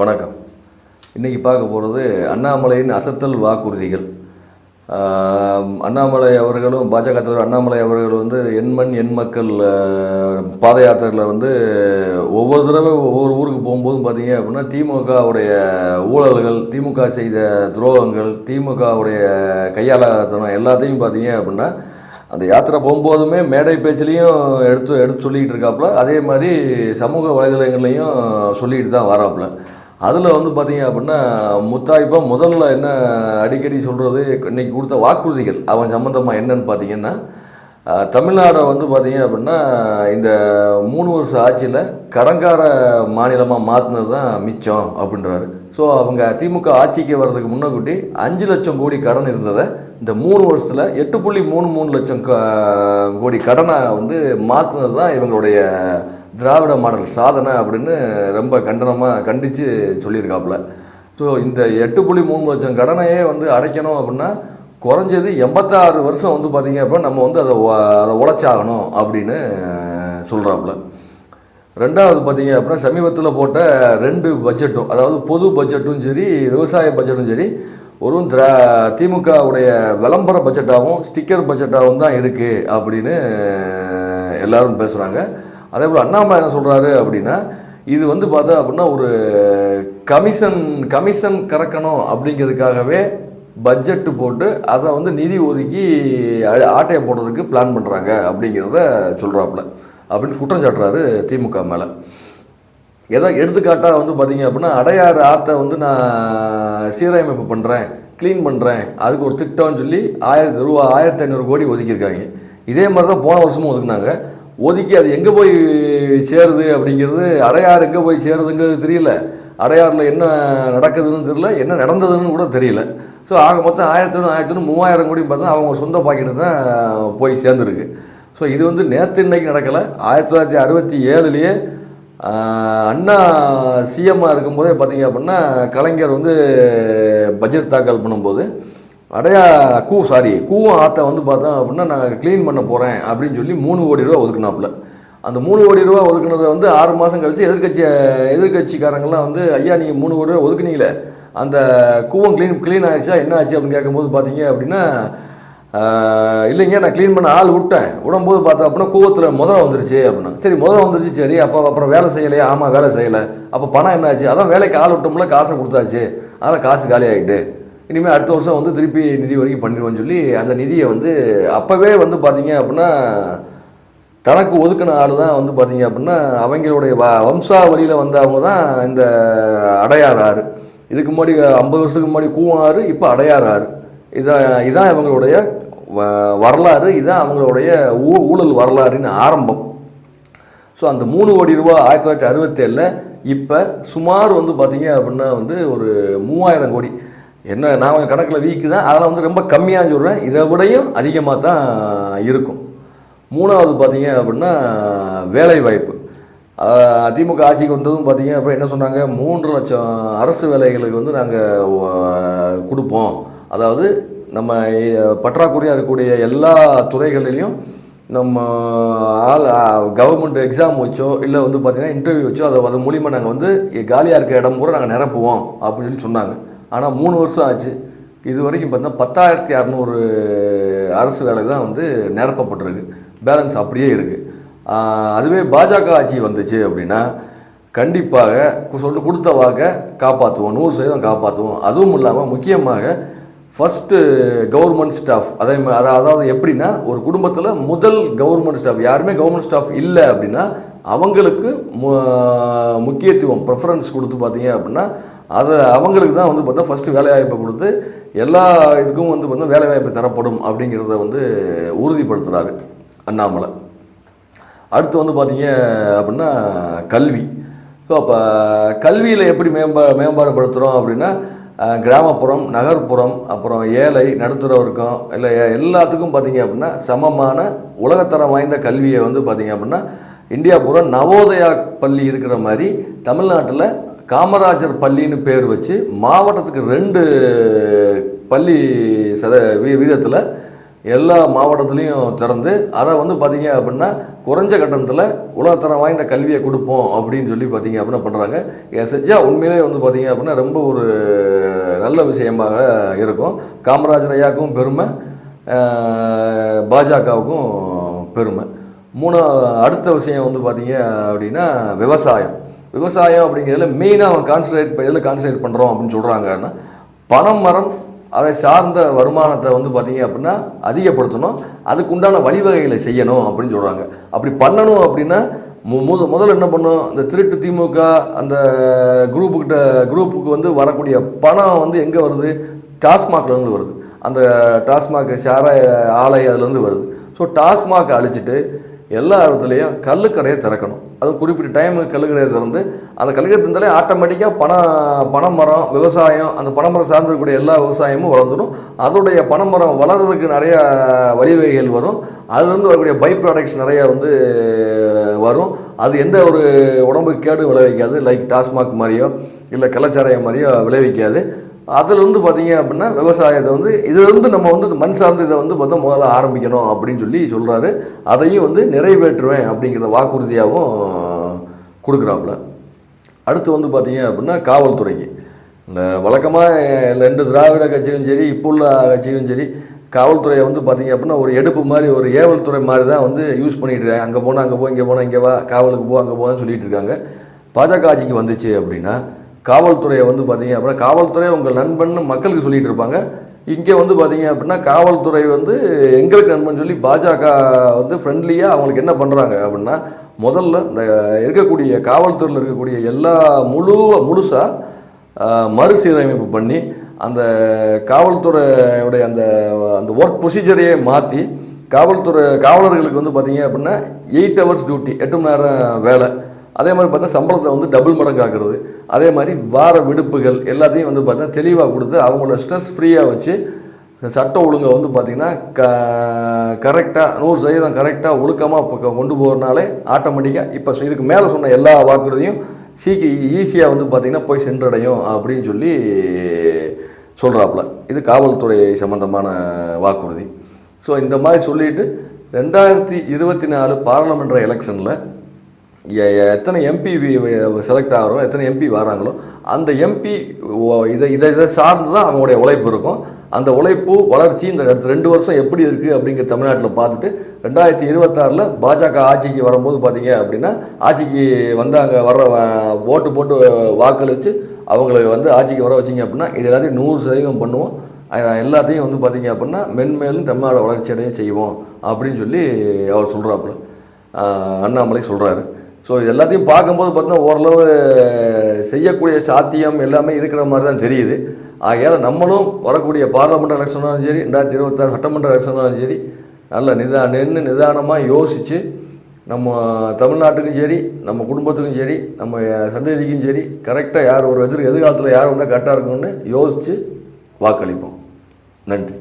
வணக்கம். இன்றைக்கி பார்க்க போகிறது அண்ணாமலையின் அசத்தல் வாக்குறுதிகள். அண்ணாமலை அவர்களும் பாஜக தலைவர் அண்ணாமலை அவர்கள் வந்து எண்மண் எண் மக்கள் பாத யாத்திரையில் வந்து ஒவ்வொரு தடவை ஒவ்வொரு ஊருக்கு போகும்போதும் பார்த்தீங்க அப்படின்னா திமுகவுடைய ஊழல்கள் திமுக செய்த துரோகங்கள் திமுகவுடைய கையாளத்தனம் எல்லாத்தையும் பார்த்தீங்க அப்படின்னா அந்த யாத்திரை போகும்போதுமே மேடை பேச்சுலேயும் எடுத்து எடுத்து சொல்லிக்கிட்டு இருக்காப்புல. அதே மாதிரி சமூக வலைதளங்கள்லையும் சொல்லிக்கிட்டு தான் வராப்புல. அதில் வந்து பார்த்தீங்க அப்படின்னா முத்தாய்ப்பா முதல்ல என்ன அடிக்கடி சொல்கிறது இன்னைக்கு கொடுத்த வாக்குறுதிகள் அவன் சம்மந்தமாக என்னன்னு பார்த்தீங்கன்னா தமிழ்நாடை வந்து பார்த்தீங்க அப்படின்னா இந்த மூணு வருஷம் ஆட்சியில் கடங்கார மாநிலமாக மாற்றினது தான் மிச்சம் அப்படின்றாரு. ஸோ அவங்க திமுக ஆட்சிக்கு வர்றதுக்கு முன்னக்கூட்டி அஞ்சு லட்சம் கோடி கடன் இருந்ததை இந்த மூணு வருஷத்தில் எட்டு புள்ளி மூணு மூணு லட்சம் க- கோடி கடனை வந்து மாற்றினது தான் இவங்களுடைய திராவிட மாடல் சாதனை அப்படின்னு ரொம்ப கண்டனமாக கண்டித்து சொல்லியிருக்காப்புல. ஸோ இந்த எட்டு புள்ளி மூணு லட்சம் கடனையே வந்து அடைக்கணும் அப்படின்னா குறைஞ்சது எண்பத்தாறு வருஷம் வந்து பார்த்திங்க அப்படின்னா நம்ம வந்து அதை அதை உழைச்சாகணும் அப்படின்னு சொல்கிறாப்புல ரெண்டாவது பார்த்தீங்க அப்படின்னா சமீபத்தில் போட்ட ரெண்டு பட்ஜெட்டும் அதாவது பொது பட்ஜெட்டும் சரி விவசாய பட்ஜெட்டும் சரி ஒரு திரா திமுகவுடைய விளம்பர பட்ஜெட்டாகவும் ஸ்டிக்கர் பட்ஜெட்டாகவும் தான் இருக்குது அப்படின்னு எல்லாரும் பேசுகிறாங்க அதே போல் அண்ணாமலை என்ன சொல்கிறாரு அப்படின்னா இது வந்து பார்த்தா அப்படின்னா ஒரு கமிஷன் கமிஷன் கறக்கணும் அப்படிங்கிறதுக்காகவே பட்ஜெட்டு போட்டு அதை வந்து நிதி ஒதுக்கி ஆட்டையை போடுறதுக்கு பிளான் பண்ணுறாங்க அப்படிங்கிறத சொல்கிறாப்புல அப்படின்னு குற்றம் சாட்டுறாரு திமுக மேலே. ஏதோ எடுத்துக்காட்டாக வந்து பார்த்தீங்க அப்படின்னா அடையாறு ஆற்றை வந்து நான் சீரமைப்பு பண்ணுறேன் க்ளீன் பண்ணுறேன் அதுக்கு ஒரு திட்டம்னு சொல்லி ஆயிரத்தி ரூபா ஆயிரத்தி ஐநூறு கோடி ஒதுக்கியிருக்காங்க. இதே மாதிரி தான் போன வருஷமும் ஒதுக்குனாங்க. ஒதுக்கி அது எங்கே போய் சேருது அப்படிங்கிறது அடையார் எங்கே போய் சேருதுங்கிறது தெரியல. அடையாறில் என்ன நடக்குதுன்னு தெரியல என்ன நடந்ததுன்னு கூட தெரியல. ஸோ ஆக மொத்தம் ஆயிரத்தி ஒன்று ஆயிரத்தி மூவாயிரம் கோடி பார்த்தா அவங்க சொந்த பாக்கெட்டு தான் போய் சேர்ந்துருக்கு. ஸோ இது வந்து நேற்று இன்னைக்கு நடக்கலை. ஆயிரத்தி தொள்ளாயிரத்தி அறுபத்தி ஏழுலேயே அண்ணா சிஎம்மாக இருக்கும்போதே பார்த்தீங்க அப்படின்னா கலைஞர் வந்து பட்ஜெட் தாக்கல் பண்ணும்போது அடையா கூ சாரி கூவம் ஆற்றை வந்து பார்த்தோம் அப்படின்னா நான் க்ளீன் பண்ண போகிறேன் அப்படின்னு சொல்லி மூணு கோடி ரூபா ஒதுக்குனாப்புல. அந்த மூணு கோடி ரூபா ஒதுக்குனதை வந்து ஆறு மாதம் கழித்து எதிர்கட்சி எதிர்கட்சிக்காரங்கெல்லாம் வந்து ஐயா நீங்கள் மூணு கோடி ரூபா ஒதுக்குனீங்களே அந்த கூவம் க்ளீன் க்ளீன் ஆயிடுச்சா என்ன ஆச்சு? அப்படின்னு கேட்கும்போது பார்த்தீங்க அப்படின்னா இல்லைங்க நான் க்ளீன் பண்ண ஆள் விட்டேன். விடும்போது பார்த்தா அப்படின்னா கூவத்தில் முதல்ல வந்துருச்சு அப்படின்னா சரி முதல்ல வந்துருச்சு சரி அப்போ அப்புறம் வேலை செய்யலையா? ஆமாம் வேலை செய்யலை. அப்போ பணம் என்ன ஆச்சு? அதான் வேலைக்கு ஆள் விட்டோம்ல காசை கொடுத்தாச்சு. அதான் காசு காலி ஆகிட்டு இனிமேல் அடுத்த வருஷம் வந்து திருப்பி நிதி வரைக்கும் பண்ணிடுவோம்னு சொல்லி அந்த நிதியை வந்து அப்போவே வந்து பார்த்தீங்க அப்படின்னா தனக்கு ஒதுக்கின ஆள் தான் வந்து பார்த்தீங்க அப்படின்னா அவங்களுடைய வ வம்சாவளியில் வந்தவங்க தான் இந்த அடையாறு ஆறு. இதுக்கு முன்னாடி ஐம்பது வருஷத்துக்கு முன்னாடி கூவம் ஆறு இப்போ அடையாறு ஆறு. இதான் இதான் இவங்களுடைய வ- வரலாறு இதான் அவங்களுடைய ஊ ஊழல் வரலாறுன்னு ஆரம்பம். ஸோ அந்த மூணு கோடி ரூபா ஆயிரத்தி தொள்ளாயிரத்தி அறுபத்தேழில் இப்போ சுமார் வந்து பார்த்தீங்க அப்படின்னா வந்து ஒரு மூவாயிரம் கோடி. என்ன நான் கொஞ்சம் கணக்கில் வீக்கு தான் அதெல்லாம் வந்து ரொம்ப கம்மியாக சொல்கிறேன் இதை விடையும் அதிகமாக தான் இருக்கும். மூணாவது பார்த்தீங்க அப்படின்னா வேலை வாய்ப்பு ஆட்சிக்கு வந்ததும் பார்த்தீங்க அப்புறம் என்ன சொன்னாங்க? மூன்று லட்சம் அரசு வேலைகளுக்கு வந்து நாங்கள் கொடுப்போம். அதாவது நம்ம பற்றாக்குறையாக இருக்கக்கூடிய எல்லா துறைகளிலையும் நம்ம ஆள் கவர்மெண்ட் எக்ஸாம் வச்சோ இல்லை வந்து பார்த்திங்கன்னா இன்டர்வியூ வச்சோ அதை அது மூலிமா நாங்கள் வந்து காலியாக இருக்க இடம் கூட நாங்கள் நிரப்புவோம் அப்படின்னு சொல்லி சொன்னாங்க. ஆனால் மூணு வருஷம் ஆச்சு. இது வரைக்கும் பார்த்தீங்கன்னா பத்தாயிரத்தி அறநூறு அரசு வேலை தான் வந்து நிரப்பப்பட்டிருக்கு. பேலன்ஸ் அப்படியே இருக்குது அதுவே பாஜக ஆட்சி வந்துச்சு அப்படின்னா கண்டிப்பாக சொல்லிட்டு கொடுத்த வாக்கை காப்பாற்றுவோம் நூறு சதவீதம் காப்பாற்றுவோம் அதுவும் இல்லாமல் முக்கியமாக ஃபஸ்ட்டு கவர்மெண்ட் ஸ்டாஃப் அதே மாதிரி அதாவது எப்படின்னா ஒரு குடும்பத்தில் முதல் கவர்மெண்ட் ஸ்டாஃப் யாருமே கவர்மெண்ட் ஸ்டாஃப் இல்லை அப்படின்னா அவங்களுக்கு மு- முக்கியத்துவம் ப்ரெஃபரன்ஸ் கொடுத்து பார்த்தீங்க அப்படின்னா அதை அவங்களுக்கு தான் வந்து பார்த்தா ஃபஸ்ட்டு வேலைவாய்ப்பை கொடுத்து எல்லா இதுக்கும் வந்து பார்த்தா வேலைவாய்ப்பு தரப்படும் அப்படிங்கிறத வந்து உறுதிப்படுத்துகிறாரு அண்ணாமலை. அடுத்து வந்து பார்த்தீங்க அப்படின்னா கல்வி. ஸோ அப்போ கல்வியில் எப்படி மேம்பா மேம்பாடுபடுத்துகிறோம் அப்படின்னா கிராமப்புறம் நகர்ப்புறம் அப்புறம் ஏழை நடுத்தர வர்க்கம் இல்லை எல்லாத்துக்கும் பார்த்தீங்க அப்படின்னா சமமான உலகத்தரம் வாய்ந்த கல்வியை வந்து பார்த்தீங்க அப்படின்னா இந்தியா பூரா நவோதயா பள்ளி இருக்கிற மாதிரி தமிழ்நாட்டில் காமராஜர் பள்ளின்னு பேர் வச்சு மாவட்டத்துக்கு ரெண்டு பள்ளி சத வீதத்தில் எல்லா மாவட்டத்துலேயும் திறந்து அதை வந்து பார்த்தீங்க அப்படின்னா குறைஞ்ச கட்டணத்தில் உலகத்தரம் வாய்ந்த கல்வியை கொடுப்போம் அப்படின்னு சொல்லி பார்த்தீங்க அப்படின்னா பண்ணுறாங்க இதை செஞ்சால் உண்மையிலே வந்து பார்த்தீங்க அப்படின்னா ரொம்ப ஒரு நல்ல விஷயமாக இருக்கும். காமராஜர் ஐயாவுக்கும் பெருமை பாஜகவுக்கும் பெருமை. மூணு அடுத்த விஷயம் வந்து பார்த்தீங்க அப்படின்னா விவசாயம். விவசாயம் அப்படிங்கிறதுல மெயினாக அவன் கான்சன்ட்ரேட் எதில் கான்சன்ட்ரேட் பண்ணுறோம் அப்படின்னு சொல்கிறாங்கன்னா பணம் மரம் அதை சார்ந்த வருமானத்தை வந்து பார்த்தீங்க அப்படின்னா அதிகப்படுத்தணும். அதுக்கு உண்டான வழிவகைகளை செய்யணும் அப்படின்னு சொல்கிறாங்க அப்படி பண்ணணும் அப்படின்னா முத முதல்ல என்ன பண்ணும் இந்த திருட்டு திமுக அந்த குரூப்புக்கிட்ட குரூப்புக்கு வந்து வரக்கூடிய பணம் வந்து எங்கே வருது? டாஸ்மாக்லேருந்து வருது. அந்த டாஸ்மாக் சாராய ஆலை அதுலேருந்து வருது. ஸோ டாஸ்மாக் அழிச்சிட்டு எல்லா இடத்துலையும் கல்லுக்கடையை திறக்கணும். அதுவும் குறிப்பிட்ட டைமுக்கு கல்லுக்கடையை திறந்து அந்த கழுகிறது இருந்தாலே ஆட்டோமேட்டிக்காக பணம் பனைமரம் விவசாயம் அந்த பனைமரம் சார்ந்திருக்கக்கூடிய எல்லா விவசாயமும் வளர்ந்துடும். அதோடைய பனைமரம் வளர்றதுக்கு நிறையா வழிவகைகள் வரும். அதுலேருந்து வரக்கூடிய பை ப்ராடக்ட்ஸ் நிறையா வந்து வரும். அது எந்த ஒரு உடம்புக்கு கேடு விளைவிக்காது. லைக் டாஸ்மாக் மாதிரியோ இல்லை கலாச்சாரம் மாதிரியோ விளைவிக்காது. அதுலேருந்து பார்த்தீங்க அப்படின்னா விவசாயத்தை வந்து இதுலேருந்து நம்ம வந்து மண் சார்ந்த இதை வந்து பார்த்தா முதல்ல ஆரம்பிக்கணும் அப்படின்னு சொல்லி சொல்கிறாரு அதையும் வந்து நிறைவேற்றுவேன் அப்படிங்கிறத வாக்குறுதியாகவும் கொடுக்குறாப்புல. அடுத்து வந்து பார்த்தீங்க அப்படின்னா காவல்துறைக்கு. இந்த வழக்கமாக ரெண்டு திராவிட கட்சியும் சரி இப்போ உள்ள கட்சியும் சரி காவல்துறையை வந்து பார்த்தீங்க அப்படின்னா ஒரு எடுப்பு மாதிரி ஒரு ஏவல் துறை மாதிரி தான் வந்து யூஸ் பண்ணிட்டு இருக்காங்க. அங்கே போனால் அங்கே போ இங்கே போனால் இங்கே வா காவலுக்கு போ அங்கே போன்னு சொல்லிகிட்டு இருக்காங்க. பாஜக ஆட்சிக்கு வந்துச்சு அப்படின்னா காவல்துறையை வந்து பார்த்தீங்க அப்படின்னா காவல்துறை உங்கள் நண்பன் மக்களுக்கு சொல்லிட்டு இருப்பாங்க. இங்கே வந்து பார்த்தீங்க அப்படின்னா காவல்துறை வந்து எங்களுக்கு நண்பன் சொல்லி பாஜக வந்து ஃப்ரெண்ட்லியாக அவங்களுக்கு என்ன பண்ணுறாங்க அப்படின்னா முதல்ல இந்த இருக்கக்கூடிய காவல்துறையில் இருக்கக்கூடிய எல்லா முழு முழுசாக மறுசீரமைப்பு பண்ணி அந்த காவல்துறையுடைய அந்த அந்த ஒர்க் ப்ரொசீஜரையே மாற்றி காவல்துறை காவலர்களுக்கு வந்து பார்த்தீங்க அப்படின்னா எயிட் ஹவர்ஸ் டியூட்டி எட்டு மணி நேரம் வேலை. அதே மாதிரி பார்த்தா சம்பளத்தை வந்து டபுள் மடங்கு ஆக்குறது அதே மாதிரி வார விடுப்புகள் எல்லாத்தையும் வந்து பார்த்தா தெளிவாக கொடுத்து அவங்களோட ஸ்ட்ரெஸ் ஃப்ரீயாக வச்சு சட்ட ஒழுங்கை வந்து பார்த்திங்கன்னா க கரெக்டாக நூறு சதவீதம் கரெக்டாக ஒழுக்கமாக இப்போ கொண்டு போகிறனாலே ஆட்டோமேட்டிக்காக இப்போ இதுக்கு மேலே சொன்ன எல்லா வாக்குறுதியும் சீக்கி ஈஸியாக வந்து பார்த்திங்கன்னா போய் சென்றடையும் அப்படின்னு சொல்லி சொல்கிறாப்புல இது காவல்துறை சம்மந்தமான வாக்குறுதி. ஸோ இந்த மாதிரி சொல்லிட்டு ரெண்டாயிரத்தி இருபத்தி நாலு பாராளுமன்ற எலெக்ஷனில் எத்தனை எம்பி செலக்ட் ஆகிறோம் எத்தனை எம்பி வராங்களோ அந்த எம்பி இதை இதை இதை சார்ந்து தான் அவங்களுடைய உழைப்பு இருக்கும். அந்த உழைப்பு வளர்ச்சி இந்த அடுத்த ரெண்டு வருஷம் எப்படி இருக்குது அப்படிங்கிற தமிழ்நாட்டில் பார்த்துட்டு ரெண்டாயிரத்தி இருபத்தாறில் பாஜக ஆட்சிக்கு வரும்போது பார்த்தீங்க அப்படின்னா ஆட்சிக்கு வந்து அங்கே வர்ற ஓட்டு போட்டு வாக்களித்து அவங்களை வந்து ஆட்சிக்கு வர வச்சிங்க அப்படின்னா இது எல்லாத்தையும் நூறு சதவீதம் பண்ணுவோம். எல்லாத்தையும் வந்து பார்த்தீங்க அப்படின்னா மென்மேலும் தமிழ்நாடு வளர்ச்சி அடைய செய்வோம் அப்படின்னு சொல்லி அவர் சொல்கிறாப்புல அண்ணாமலை சொல்கிறாரு ஸோ எல்லாத்தையும் பார்க்கும்போது பார்த்தீங்கன்னா ஓரளவு செய்யக்கூடிய சாத்தியம் எல்லாமே இருக்கிற மாதிரி தான் தெரியுது. ஆகையால் நம்மளும் வரக்கூடிய பார்லமெண்ட் எலெக்ஷனாலும் சரி ரெண்டாயிரத்தி இருபத்தாறு சட்டமன்ற எலெக்ஷனாலும் சரி நல்ல நிதா நின்று நிதானமாக யோசித்து நம்ம தமிழ்நாட்டுக்கும் சரி நம்ம குடும்பத்துக்கும் சரி நம்ம சந்ததிக்கும் சரி கரெக்டாக யார் ஒரு எதிர் எதிர்காலத்தில் யார் வந்தால் கரெக்டாக இருக்கும்னு யோசித்து வாக்களிப்போம். நன்றி.